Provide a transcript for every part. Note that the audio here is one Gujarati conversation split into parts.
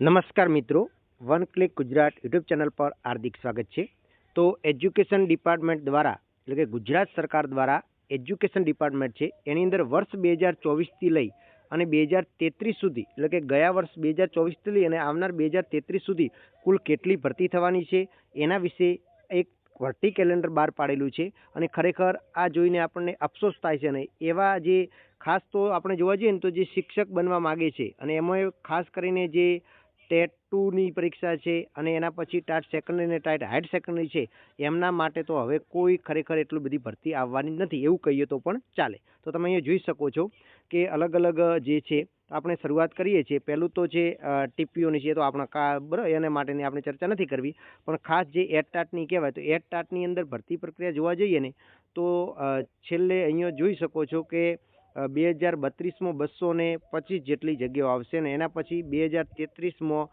નમસ્કાર મિત્રો. One click Gujarat YouTube channel પર હાર્દિક સ્વાગત છે. તો એજ્યુકેશન ડિપાર્ટમેન્ટ દ્વારા, એટલે કે ગુજરાત સરકાર દ્વારા એજ્યુકેશન ડિપાર્ટમેન્ટ છે, એની અંદર વર્ષ બે હજાર ચોવીસથી લઈ અને બે હજાર તેત્રીસ સુધી, એટલે કે ગયા વર્ષ બે હજાર ચોવીસથી લઈ અને આવનાર બે હજાર તેત્રીસ સુધી કુલ કેટલી ભરતી થવાની છે, એના વિશે એક ભરતી કેલેન્ડર બહાર પાડેલું છે. અને ખરેખર આ જોઈને આપણને અફસોસ થાય છે અને એવા જે ખાસ તો આપણે જોવા જઈએ ને તો જે શિક્ષક બનવા માગે છે અને એમાં ખાસ કરીને જે ટેટ ટુની પરીક્ષા છે અને એના પછી ટાટ સેકન્ડરી અને ટાટ હાયર સેકન્ડરી છે. એમના માટે તો હવે કોઈ ખરેખર એટલી બધી ભરતી આવવાની નથી એવું કહીએ તો પણ ચાલે. તો તમે અહીંયા જોઈ શકો છો કે અલગ અલગ જે છે, આપણે શરૂઆત કરીએ છીએ. પહેલું તો છે ટીપીઓની છે તો આપણા કા, બરાબર, એના માટેની આપણે ચર્ચા નથી કરવી. પણ ખાસ જે એટ ટાટની કહેવાય તો એટ ટાટની અંદર ભરતી પ્રક્રિયા જોવા જઈએ ને, તો છેલ્લે અહીંયા જોઈ શકો છો કે બે હજાર બત્રીસમાં બસો ને પચીસ જેટલી જગ્યાઓ આવશે ને એના પછી બે હજાર તેત્રીસમાં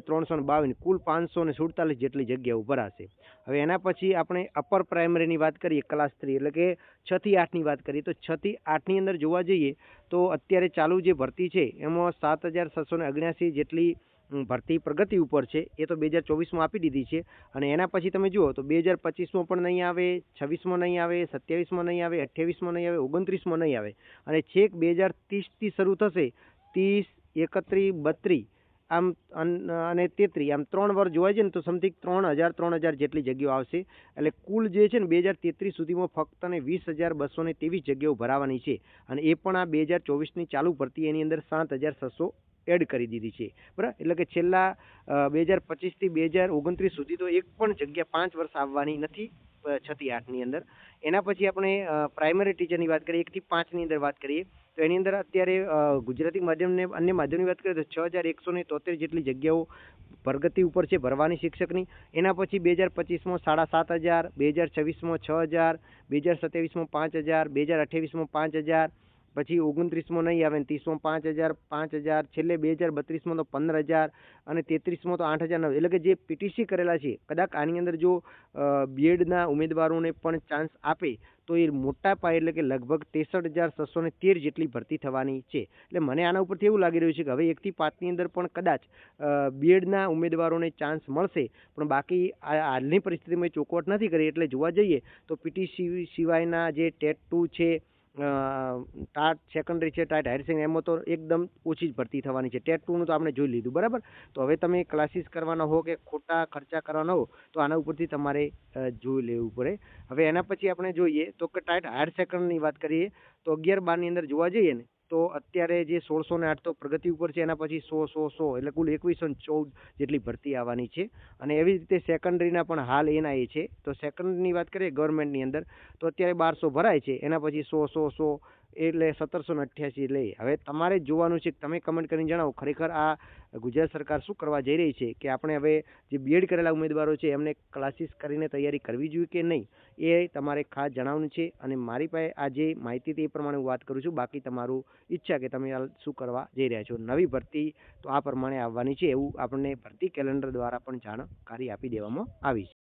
ત્રણસો ને બાવીસ, કુલ પાંચસો ને સુડતાલીસ જેટલી જગ્યાઓ ભરાશે હવે એના પછી આપણે અપર પ્રાઇમરીની વાત કરીએ, ક્લાસ થ્રી, એટલે કે છ થી આઠની વાત કરીએ, તો છ થી આઠની અંદર જોવા જઈએ, તો અત્યારે ચાલુ જે ભરતી છે, એમાં સાત હજાર છસો ને અગ્યાસી જેટલી ભરતી પ્રગતિ ઉપર છે, એ તો બે હજાર ચોવીસમાં આપી દીધી છે. અને એના પછી તમે જુઓ તો બે હજાર પચીસમાં પણ નહીં આવે, છવ્વીસમાં નહીં આવે, સત્યાવીસમાં નહીં આવે, અઠ્યાવીસમાં નહીં આવે, ઓગણત્રીસમાં નહીં આવે. અને છેક બે હજાર ત્રીસથી શરૂ થશે, ત્રીસ, એકત્રીસ, બત્રીસ, આમ અને તેત્રીસ, આમ ત્રણ વર્ષ જોવા જઈએ ને તો સમથિંગ ત્રણ હજાર ત્રણ હજાર જેટલી જગ્યાઓ આવશે. એટલે કુલ જે છે ને બે હજાર તેત્રીસ સુધીમાં ફક્ત અને વીસ હજાર બસો ને ત્રેવીસ જગ્યાઓ ભરાવાની છે. અને એ પણ આ બે હજાર ચોવીસની ચાલુ ભરતી એની અંદર સાત હજાર છસો એડ કરી દીધી છે. બરાબર? એટલે કે છેલ્લા બે હજાર પચીસથી બે હજાર ઓગણત્રીસ સુધી તો એક પણ જગ્યા પાંચ વર્ષ આવવાની નથી છતી આઠની અંદર. એના પછી આપણે પ્રાઇમરી ટીચરની વાત કરીએ એકથી પાંચની અંદર વાત કરીએ, તો એની અંદર અત્યારે ગુજરાતી માધ્યમને અન્ય માધ્યમની વાત કરીએ તો છ હજાર એકસો ને તોતેર જેટલી જગ્યાઓ પ્રગતિ ઉપર છે ભરવાની શિક્ષકની. એના પછી બે હજાર પચીસમાં સાડા સાત હજાર, બે હજાર છવ્વીસમાં છ હજાર, બે હજાર સત્યાવીસમાં પાંચ હજાર, બે હજાર અઠ્યાવીસમાં પાંચ હજાર પછી ઓગણત્રીસમાં નહીં આવે ને ત્રીસમાં પાંચ હજાર પાંચ હજાર, છેલ્લે બે હજાર બત્રીસમાં તો પંદર હજાર અને તેત્રીસમાં તો આઠ હજાર નવ એટલે કે જે પીટીસી કરેલા છે, કદાચ આની અંદર જો બીએડના ઉમેદવારોને પણ ચાન્સ આપે, તો એ મોટા પાયે એટલે કે લગભગ ત્રેસઠ હજાર છસો ને તેર જેટલી ભરતી થવાની છે. એટલે મને આના ઉપરથી એવું લાગી રહ્યું છે કે હવે એકથી પાંચની અંદર પણ કદાચ બીએડના ઉમેદવારોને ચાન્સ મળશે, પણ બાકી હાલની પરિસ્થિતિમાં ચોખવટ નથી કરી. એટલે જોવા જઈએ તો પીટીસી સિવાયના જે ટેટ ટુ છે ટાટ સેકન્ડરી છે, ટાટ હાયર સેકન્ડરી એમાં તો એકદમ ઓછી જ ભરતી થવાની છે. ટેટ ટુનું તો આપણે જોઈ લીધું, બરાબર? તો હવે તમે ક્લાસીસ કરવાના હો કે ખોટા ખર્ચા કરવાના હો, તો આના ઉપરથી તમારે જોઈ લેવું પડે. હવે એના પછી આપણે જોઈએ તો કે ટાટ, હાયર સેકન્ડની વાત કરીએ તો અગિયાર બારની અંદર જોવા જઈએ ને તો અત્યારે જે સોળસો ને આઠ તો પ્રગતિ ઉપર છે, એના પછી સો સો સો એટલે કુલ એકવીસો ને ચૌદ જેટલી ભરતી આવવાની છે. અને એવી રીતે સેકન્ડરીના પણ હાલ એના એ છે. તો સેકન્ડની વાત કરીએ ગવર્મેન્ટની અંદર, તો અત્યારે બારસો ભરાય છે. એના પછી સો સો સો એટલે સત્તરસો અઠ્યાસી લઈ હવે તમારે જોવાનું છે, તમે કમેન્ટ કરીને જણાવો, ખરેખર આ ગુજરાત સરકાર શું કરવા જઈ રહી છે કે આપણે હવે જે બીએડ કરેલા ઉમેદવારો છે, એમને ક્લાસીસ કરીને તૈયારી કરવી જોઈએ કે નહીં, એ તમારે ખાસ જણાવવાનું છે. અને મારી પાસે આ જે માહિતી હતી એ પ્રમાણે હું વાત કરું છું. બાકી તમારું ઈચ્છા કે તમે શું કરવા જઈ રહ્યા છો. નવી ભરતી તો આ પ્રમાણે આવવાની છે, એવું આપણને ભરતી કેલેન્ડર દ્વારા પણ જાણકારી આપી દેવામાં આવી છે.